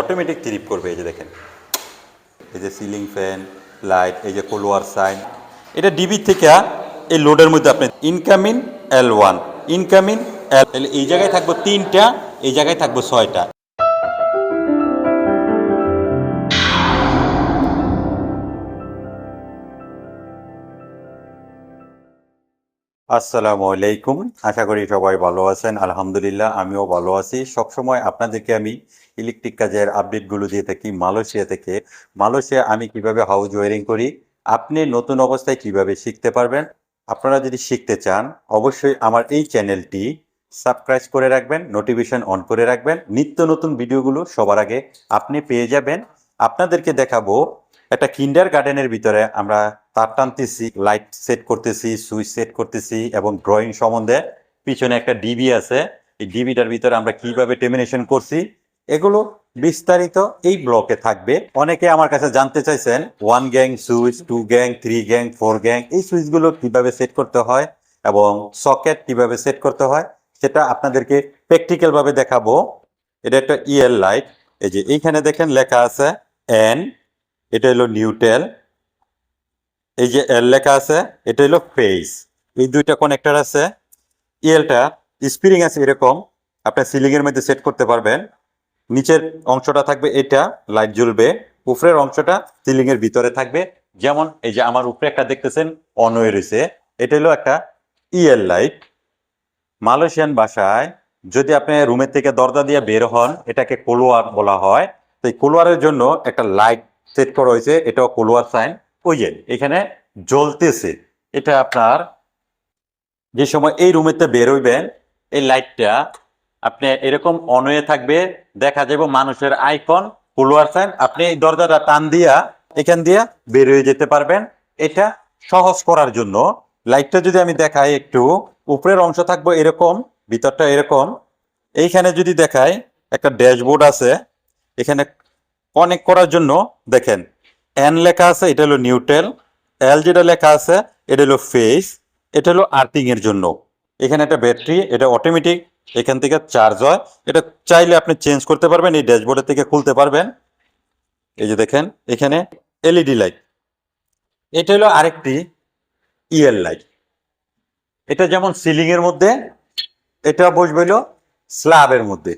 Automatic trip করবে, এই যে দেখেন। এই যে সিলিং ফ্যান লাইট এই যে কোলোয়ার সাইন এটা ডিবি থেকে এই লোডের মধ্যে আপনি incoming L one incoming L এই জায়গায় থাকব তিনটা, এই জায়গায় থাকব ছয়টা। আসসালামু আলাইকুম। আশা করি সবাই ভালো আছেন। আলহামদুলিল্লাহ, আমিও ভালো আছি। সবসময় আপনাদেরকে আমি ইলেকট্রিক কাজের আপডেটগুলো দিয়ে থাকি, মালয়েশিয়া থেকে। মালয়েশিয়া আমি কীভাবে হাউস ওয়ারিং করি, আপনি নতুন অবস্থায় কীভাবে শিখতে পারবেন, আপনারা যদি শিখতে চান, অবশ্যই আমার এই চ্যানেলটি সাবস্ক্রাইব করে রাখবেন, নোটিফিকেশন অন করে রাখবেন। নিত্য নতুন ভিডিওগুলো সবার আগে আপনি পেয়ে যাবেন। আপনাদেরকে দেখাবো একটা কিন্ডার গার্ডেনের ভিতরে আমরা তার টানতেছি লাইট সেট করতেছি সুইচ সেট করতেছি এবং ড্রয়িং সম্বন্ধে পিছনে একটা ডিবি আছে। এই ডিবিটার ভিতরে আমরা কীভাবে টেমিনেশন করছি, এগুলো বিস্তারিত এই ব্লকে থাকবে। অনেকে আমার কাছে জানতে চাইছেন one gang switch two gang three gang four gang এই সুইচগুলো কীভাবে সেট করতে হয় এবং সকেট কীভাবে সেট করতে হয়, সেটা আপনাদেরকে প্র্যাকটিক্যাল ভাবে দেখাবো। এটা একটা ইএল লাইট এই যে এইখানে দেখেন লেখা আছে এন এটা হলো নিউটেল এই যে এল লেখা আছে, এটা হলো ফেস এই দুইটা কানেক্টর আছে। ইএলটা স্প্রিং আছে এরকম, আপনার সিলিং এর মধ্যে সেট করতে পারবেন। নিচের অংশটা থাকবে এটা লাইট জ্বলবে। উপরের অংশটা সিলিং এর ভিতরে থাকবে। যেমন এই যে আমার উপরে একটা দেখতেছেন অন হয়ে রয়েছে। এটা হলো একটা ইএল লাইট মালয়েশিয়ান ভাষায় যদি আপনি রুমের থেকে দরজা দিয়ে বের হন, এটাকে কোলোয়ার বলা হয়। তো এই কোলোয়ারের জন্য একটা লাইট সেট করা হয়েছে, এটাও কোলোয়ার সাইন। ওই যে, এখানে জ্বলতেছে। এটা আপনার, যে সময় এই রুমেতে বের হইবেন, এই লাইটটা, আপনি এরকম অন হয়ে থাকবে, দেখা যাবে মানুষের আইকন কোলোয়ার সাইন। আপনি এই দরজাটা টান দিয়া, এখান দিয়া বের হয়ে যেতে পারবেন। এটা সহজ করার জন্য। লাইটটা যদি আমি দেখাই একটু, উপরের অংশ থাকব এরকম, ভিতরটা এরকম। এইখানে যদি দেখাই, একটা ড্যাশবোর্ড আছে, এখানে কানেক্ট করার জন্য, দেখেন এন লেখা আছে, এটা হলো নিউট্রেল এল যেটা লেখা আছে, এটা হলো ফেস এটা হলো আর্থিং এর জন্য। এখানে একটা ব্যাটারি এটা অটোমেটিক এখান থেকে চার্জ হয়। এটা চাইলে আপনি চেঞ্জ করতে পারবেন, এই ড্যাশবোর্ডের থেকে খুলতে পারবেন। এই যে দেখেন, এখানে এলইডি লাইট এটা হলো আরেকটি ইএল লাইট এটা যেমন সিলিং এর মধ্যে, এটা বসবে হলো স্ল্যাবের মধ্যে।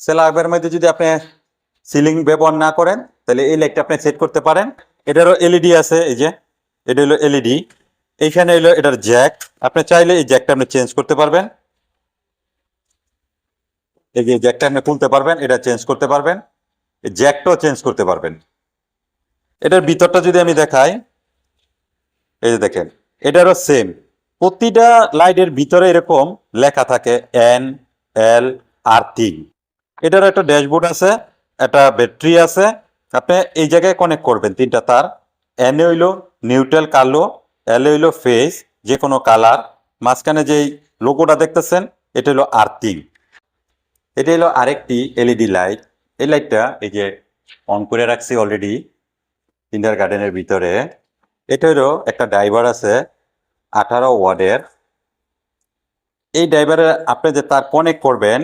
স্ল্যাবের মধ্যে যদি আপনি সিলিং ব্যবহার না করেন, তাহলে এই লাইটটা আপনি সেট করতে পারেন। এটারও এলইডি আছে, এই যে, এটা হলো এলইডি। এইখানে হলো এটার জ্যাক। আপনি চাইলে এই জ্যাকটা আপনি চেঞ্জ করতে পারবেন। এই যে জ্যাকটা আপনি খুলতে পারবেন, এটা চেঞ্জ করতে পারবেন। এই জ্যাকটাও চেঞ্জ করতে পারবেন। এটার ভিতরটা যদি আমি দেখাই, এই যে দেখেন, এটারও সেম প্রতিটা লাইটের ভিতরে এরকম লেখা থাকে এন এল আর্থিং এটারও একটা ড্যাশবোর্ড আছে। একটা ব্যাটারি আছে। আপনি এই জায়গায় কানেক্ট করবেন তিনটা তার। এনে হইল নিউট্রাল কালো এল হইল ফেস যে কোনো কালার মাঝখানে যেই লোগোটা দেখতেছেন, এটা হলো আর্থিং এটা হলো আরেকটি এলইডি লাইট এই লাইটটা এই যে অন করে রাখছি অলরেডি কিন্ডার গার্ডেনের ভিতরে। এটা হলো একটা ড্রাইভার আছে, আঠারো ওয়ার্ডের এই ড্রাইভারে আপনি যে তার কানেক্ট করবেন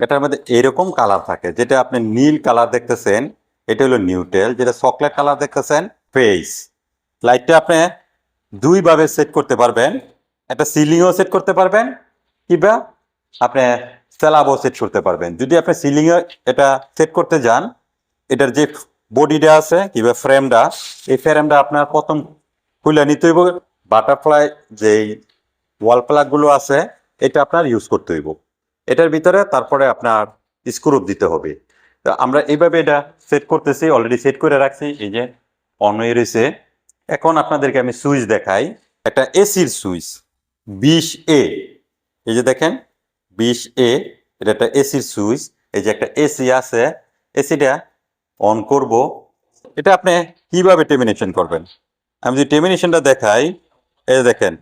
এটার মধ্যে এরকম কালার থাকে, যেটা আপনি নীল কালার দেখতেছেন, এটা হলো নিউটেল যেটা চকলেট কালার দেখতেছেন, ফেস। লাইটটা আপনি দুইভাবে সেট করতে পারবেন, একটা সিলিংও সেট করতে পারবেন, কিংবা আপনি স্যালাবও সেট করতে পারবেন। যদি আপনি সিলিংয়ে এটা সেট করতে যান, এটার যে বডিটা আছে, কিংবা ফ্রেমটা, এই ফ্রেমটা আপনার প্রথম খুলে নিতে হইব, বাটারফ্লাই যেই ওয়াল প্লাগগুলো আছে, এটা আপনার ইউজ করতে হইব। এটার ভিতরে তারপরে আপনার স্ক্রুপ দিতে হবে। আমরা এইভাবে এটা সেট করতেছি অলরেডি সেট করে রাখছি, এই যে অন রয়েছে। এখন আপনাদেরকে আমি সুইচ দেখাই, একটা এসির সুইচ বিশ এ এই যে দেখেন, বিশ এ এটা একটা এসির সুইচ এই যে একটা এসি আছে এসিটা অন করব। এটা আপনি কীভাবে টেমিনেশন করবেন? আমি যদি টেমিনেশনটা দেখাই, এই দেখেন,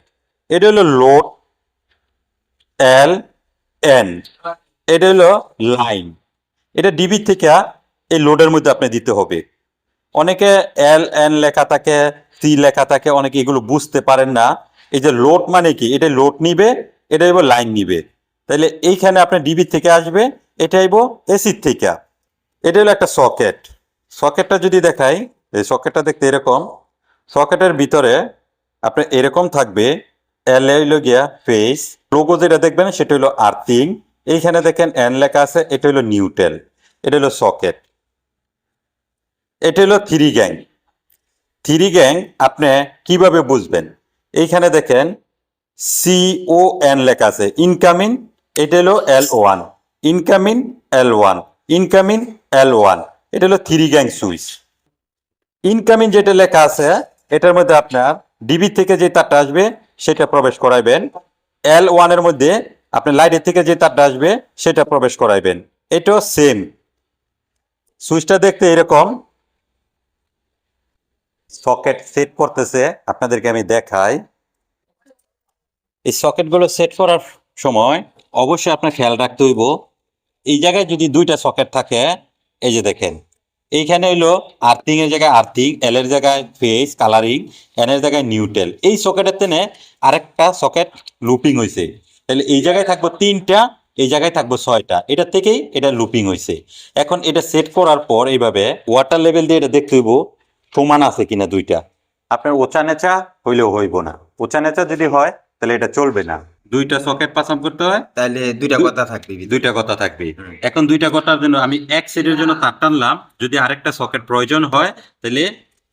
এটা হলো লোড এল এন এটা হলো লাইন। এটা ডিবি থেকে এই লোডের মধ্যে আপনি দিতে হবে। অনেকে এল এন লেখা থাকে সি লেখা থাকে, অনেকে এগুলো বুঝতে পারেন না। এই যে লোড মানে কি? এটা লোড নিবে, এটা হইব লাইন নিবে। তাহলে এইখানে আপনার ডিবি থেকে আসবে, এটা হইব এসির থেকে। এটা হলো একটা সকেট। সকেটটা যদি দেখাই, এই সকেটটা দেখতে এরকম। সকেটের ভিতরে আপনার এরকম থাকবে এল হইল গিয়া ফেস লোগো যেটা দেখবেন, সেটা হলো আর্থিং এইখানে দেখেন এন লেখা আছে, এটা হলো নিউটেল এটা হলো সকেট এটা হলো থ্রি গ্যাং। থ্রি গ্যাং আপনি কীভাবে বুঝবেন? এইখানে দেখেন সি ও এন লেখা আছে ইনকামিং এটা হলো L one incoming L one incoming L one এটা হলো থ্রি গ্যাং সুইচ। ইনকামিং যেটা লেখা আছে, এটার মধ্যে আপনার ডিবি থেকে যে তারটা আসবে, সেটা প্রবেশ করাইবেন। এল ওয়ানের মধ্যে আপনি লাইটের থেকে যে তারটা আসবে, সেটা প্রবেশ করাইবেন। এটাও সেম সুইচটা দেখতে এরকম। সকেট সেট করতেছে, আপনাদেরকে আমি দেখাই। এই সকেটগুলো সেট করার সময় অবশ্যই আপনার খেয়াল রাখতে হইব। এই জায়গায় যদি দুইটা সকেট থাকে, এই যে দেখেন। এইখানে হইল আর্থিং এর জায়গায় আর্থিং এল এর জায়গায় ফেস কালারিং এন এর জায়গায় নিউটেল এই সকেটের তেনে আরেকটা সকেট লুপিং হয়েছে তাহলে এই জায়গায় থাকব তিনটা, এই জায়গায় থাকব ছয়টা। এটা থেকেই এটা লুপিং হয়েছে এখন এটা সেট করার পর এইভাবে ওয়াটার লেভেল দিয়ে এটা দেখতে হইব সমান আছে কিনা দুইটা। আপনার ওচা নেচা হইলেও হইব না। ওচা নেচা যদি হয়, তাহলে এটা চলবে না। দুইটা সকেট পাসাম করতে হয়। তাহলে দুইটা কথা থাকবে দুইটা কথা থাকবে। এখন দুইটা কথার জন্য আমি এক সেটের জন্য তার টানলাম। যদি আরেকটা সকেট প্রয়োজন হয় তাহলে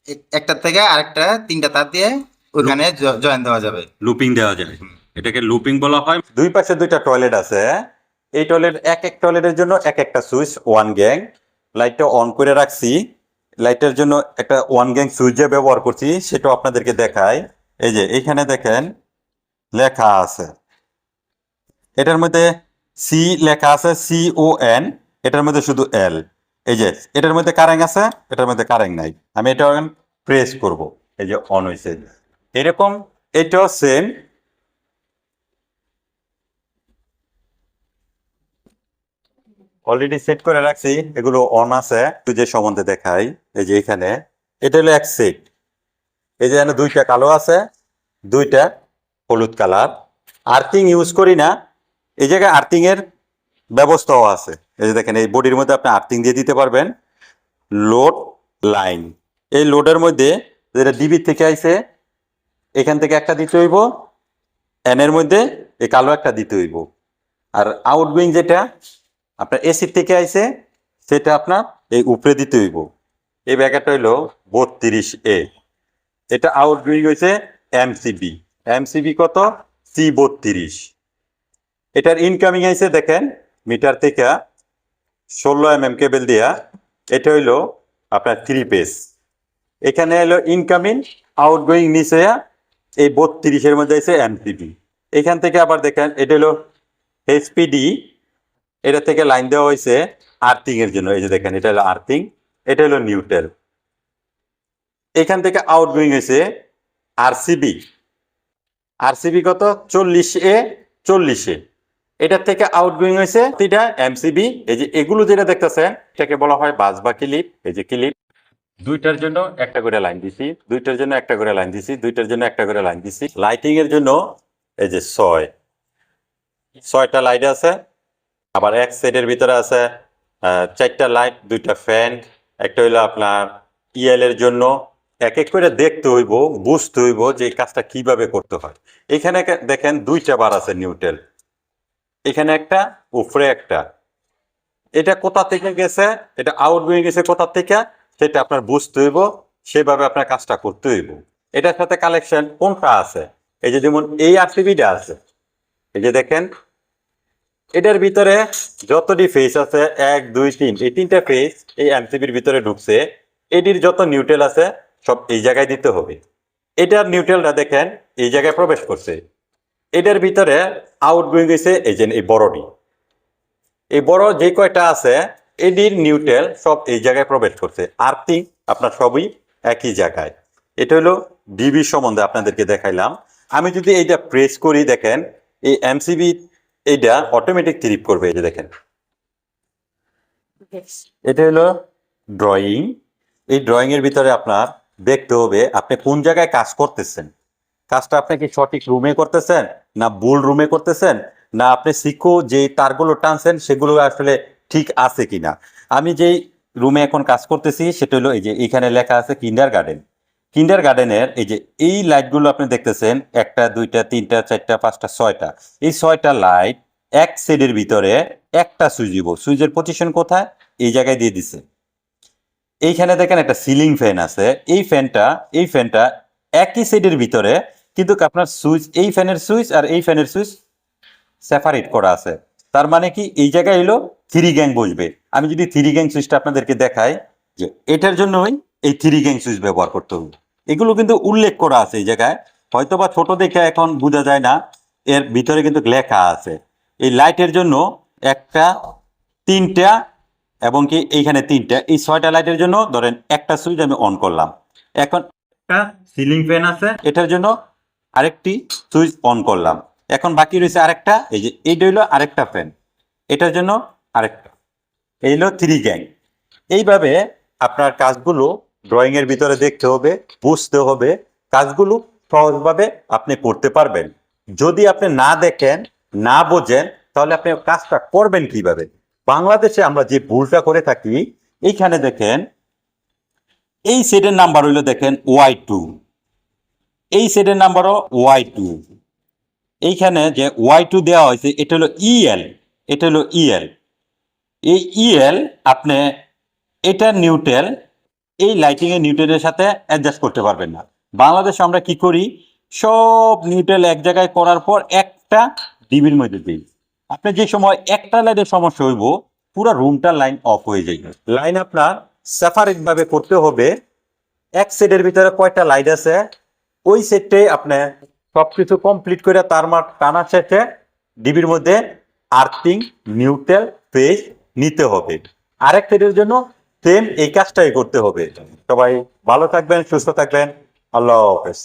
এক- একটা থেকে আরেকটা তিনটা তার দিয়ে ওখানে জয়েন দেওয়া যাবে। লুপিং দেওয়া যাবে। এটাকে লুপিং বলা হয়। দুই পাশে দুইটা টয়লেট আছে। এই টয়লেট এক এক টয়লেটের জন্য এক একটা সুইচ ওয়ান গ্যাং লাইটটা অন করে রাখছি। লাইটের জন্য একটা ওয়ান গ্যাং সুইচ যে ব্যবহার করছি সেটাও আপনাদেরকে দেখাই। এই যে এইখানে দেখেন লেখা আছে। এটার মধ্যে সি লেখা আছে সি ও এন এটার মধ্যে শুধু এল এই যে, এটার মধ্যে কারেং আছে, এটার মধ্যে কারেং নাই। আমি এটা প্রেস করব। এই যে অন হয়েছে এরকম এটাও সেম অলরেডি সেট করে রাখছি, এগুলো অন আছে তুই যে সম্বন্ধে দেখাই। এই যে এখানে, এটা হলো এক সেট এই যে দুইটা কালো আছে, দুইটা হলুদ কালার। আর্থিং ইউজ করি না এই জায়গায় আর্থিং এর ব্যবস্থাও আছে। এই যে দেখেন, এই বডির মধ্যে আপনি আর্থিং দিয়ে দিতে পারবেন। লোড লাইন এই লোডের মধ্যে যেটা ডিবি থেকে আইছে, এখান থেকে একটা দিতে হইব। এন এর মধ্যে এই কালো একটা দিতে হইব। আর আউটগোয়িং যেটা, আপনার এসি থেকে আইছে, সেটা আপনার এই উপরে দিতে হইব। এই ব্যাগটা হইল বত্রিশ এ এটা আউটগোয়িং হয়েছে এমসিবি এমসিবি কত? সি বত্রিশ। এটার ইনকামিং আইছে দেখেন, মিটার থেকে ষোলো এম এম কেবল দিয়া, এটা হইল আপনার থ্রি পেস এখানে হলো ইনকামিং আউটগোয়িং নিচে এই বত্রিশের মধ্যে আছে এমসিবি এখান থেকে আবার দেখেন, এটা হলো এইচপিডি এটা থেকে লাইন দেওয়া হয়েছে আর্থিং এর জন্য। এই যে দেখেন, এটা হলো আর্থিং এটা হলো নিউট্রাল এখান থেকে আউটগোয়িং হয়েছে আরসিবি আরসিবি কত? চল্লিশ এ চল্লিশে এটার থেকে আউটগোয়িং হয়েছে এটা এমসিবি এই যে এগুলো যেটা দেখতেছেন, এটাকে বলা হয় বাস বা ক্লিপ এই যে ক্লিপ দুইটার জন্য একটা করে লাইন দিছি, দুইটার জন্য একটা করে লাইন দিছি, দুইটার জন্য একটা করে লাইন দিছি। লাইটিং এর জন্য এই যে ছয়, ছয়টা লাইট আছে, আবার এক সেটের ভিতরে আছে চারটা লাইট দুইটা ফ্যান একটা হইল আপনার ইএল এর জন্য। এক এক করে দেখতে হইব, বুঝতে হইব যে কাজটা কীভাবে করতে হয়। এখানে দেখেন দুইটা বার আছে নিউটেল এখানে একটা, উপরে একটা। এটা কোথা থেকে গেছে? এটা আউট গোয়িং গেছে কোথা থেকে? সেটা আপনার বুঝতে হইব, সেভাবে আপনার কাজটা করতে হইব। এটার সাথে কালেকশন কোনটা আছে? এই যে যেমন এই আরসিবিটা আছে, এই যে দেখেন, এটার ভিতরে যতটি ফেস আছে, এক, দুই, তিন, এই তিনটা ফেস এই এমসিবির ভিতরে ঢুকছে, এটির যত নিউট্রেল আছে, সব এই জায়গায় দিতে হবে। এটার নিউট্রেলটা দেখেন, এই জায়গায় প্রবেশ করছে। এটার ভিতরে আউট গোয়িং হয়েছে এই যে এই বড়টি এই বড় যে কয়টা আছে এটির নিউট্রেল সব এই জায়গায় প্রবেশ করছে। আর্থিং আপনার সবই একই জায়গায়। এটা হলো ডিবি সম্বন্ধে আপনাদেরকে দেখাইলাম। আমি যদি এইটা প্রেস করি দেখেন এই এমসিবি এইটা অটোমেটিক ট্রিপ করবে এই যে দেখেন। এটা হলো ড্রয়িং এই ড্রয়িং এর ভিতরে আপনার দেখতে হবে আপনি কোন জায়গায় কাজ করতেছেন। কাজটা আপনি কি সঠিক রুমে করতেছেন? না বোল রুমে করতেছেন, না আপনি শিখো যে তারগুলো টানছেন, সেগুলো আসলে ঠিক আছে কিনা। আমি যেই রুমে এখন কাজ করতেছি, সেটা হলো এই যে এখানে লেখা আছে কিন্ডার গার্ডেন কিন্ডার গার্ডেনের এই যে এই লাইটগুলো আপনি দেখতেছেন, একটা, দুইটা, তিনটা, চারটা, পাঁচটা, ছয়টা। এই ছয়টা লাইট এক সেটের ভিতরে একটা সুইচ দিব। সুইচের পজিশন কোথায়? এই জায়গায় দিয়ে দিছে। এইখানে দেখেন একটা সিলিং ফ্যান আছে। এই ফ্যানটা এই ফ্যানটা একই সেটের ভিতরে কিন্তু আপনার সুইচ, এই ফ্যানের সুইচ আর এই ফ্যানের সুইচ সেপারেট করা আছে। তার মানে কি এই জায়গায় এলো থ্রি গ্যাং বসবে। আমি যদি থ্রি গ্যাং সুইচটা আপনাদেরকে দেখাই যে এটার জন্যই এই থ্রি গ্যাং সুইচ ব্যবহার করতে হবে। এগুলো কিন্তু উল্লেখ করা আছে এই জায়গায়। হয়তো বা ছোট দেখে এখন বোঝা যায় না, এর ভিতরে কিন্তু লেখা আছে। এই লাইটের জন্য একটা, তিনটা এবং কি এইখানে তিনটা। এই ছয়টা লাইটের জন্য ধরেন একটা সুইচ আমি অন করলাম। এখন একটা সিলিং ফ্যান আছে, এটার জন্য আরেকটি সুইচ অন করলাম। এখন বাকি রয়েছে আরেকটা, এই যে এইটা হইল আরেকটা ফ্যান। এটার জন্য আরেকটা। এই হলো থ্রি গ্যাং এইভাবে আপনার কাজগুলো ড্রয়িং এর ভিতরে দেখতে হবে, বুঝতে হবে, কাজগুলো সহজভাবে আপনি করতে পারবেন। যদি আপনি না দেখেন, না বোঝেন, তাহলে আপনি কাজটা করবেন কীভাবে? বাংলাদেশে আমরা যে ভুলটা করে থাকি, এইখানে দেখেন, এই সেটের নাম্বার হইল দেখেন ওয়াই টু এই সেটের নাম্বারও ওয়াই টু এইখানে যে ওয়াই টু দেওয়া হয়েছে, এটা হলো ইএল এটা হলো ইএল এই ইএল আপনি এটা নিউটেল এই লাইটিং এর নিউটেলের সাথে অ্যাডজাস্ট করতে পারবেন না। বাংলাদেশে আমরা কি করি? সব নিউটেল এক জায়গায় করার পর একটা ডিবির মধ্যে দিই। আপনি যে সময় একটা লাইটের সমস্যা হইব, পুরো রুমটা লাইন অফ হয়ে যাবে লাইন আপনার সেপারেট ভাবে করতে হবে। এক সেটের ভিতরে কয়টা লাইট আছে? ওই সেটে আপনি সবকিছু কমপ্লিট করে তার মাঠ টানা শেষে ডিবির মধ্যে আর্থিং নিউট্রাল পেজ নিতে হবে। আরেক সেটের জন্য সেম এই কাজটাই করতে হবে। সবাই ভালো থাকবেন, সুস্থ থাকবেন। আল্লাহ হাফেজ।